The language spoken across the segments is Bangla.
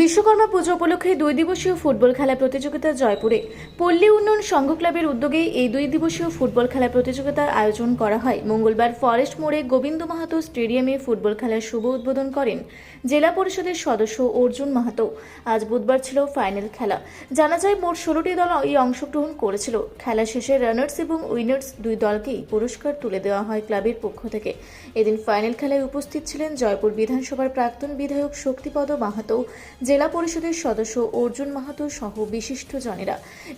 বিশ্বকর্মা পুজো উপলক্ষে দুই দিবসীয় ফুটবল খেলা প্রতিযোগিতা জয়পুরে। পল্লী উন্নয়ন সংঘ ক্লাবের উদ্যোগে এই দুই দিবসীয় ফুটবল খেলা প্রতিযোগিতার আয়োজন করা হয়। মঙ্গলবার ফরেস্ট মোড়ে গোবিন্দ মাহাতো স্টেডিয়ামে ফুটবল খেলার শুভ উদ্বোধন করেন জেলা পরিষদের সদস্য অর্জুন মাহাতো। আজ বুধবার ছিল ফাইনাল খেলা। জানা যায়, মোট ষোলোটি দল এই অংশগ্রহণ করেছিল। খেলা শেষে রানার্স এবং উইনার্স দুই দলকেই পুরস্কার তুলে দেওয়া হয় ক্লাবের পক্ষ থেকে। এদিন ফাইনাল খেলায় উপস্থিত ছিলেন জয়পুর বিধানসভার প্রাক্তন বিধায়ক শক্তিপদ মাহাতো। জেলা পরিষদের সদস্য অর্জুন মাহাতো সহ বিশিষ্ট জনেরা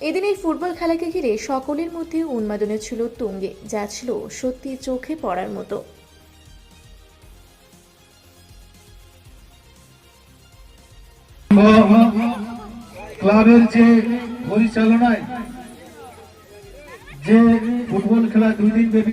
এদিন এই ফুটবল খেলাকে ঘিরে সকলের মধ্যে উন্মাদনা ছিল তুঙ্গে, যা ছিল সত্যি চোখে পড়ার মতো। ক্লাবের যে পরিচালনায় যে ফুটবল খেলা দুই দিন ব্যাপী